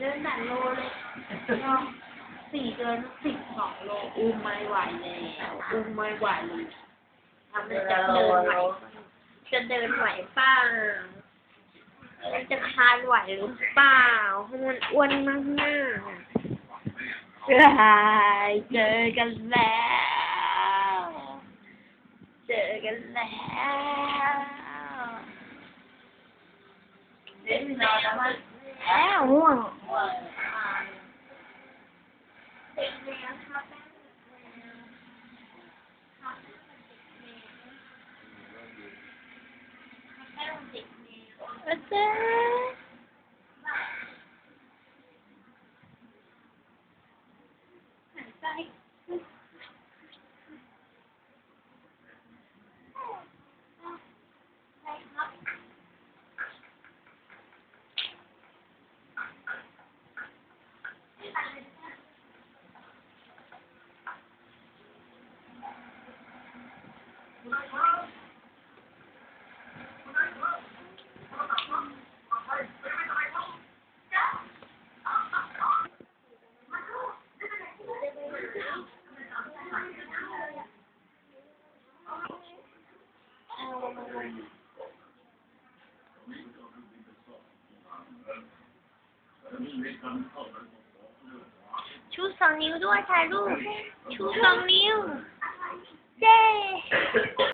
เดินแต่โลเลยเนาะสี่เดือนสิบสองโลอุ้มไม่ไหวแล้วอุ้มไม่ไหวเลยทำจะเดินไหวจะเดินไหวเปล่ามันจะคานไหวหรือเปล่าเพราะมันอ้วนมากมากๆเฮ้ยเจอกันแล้ว เจอกันแล้วเล่นนอนแล้วมั นแล้วง่วงอาจารย์หันไป ชูสองนิ้วด้วยถ่ายรูปชูสองนิ้ว เย้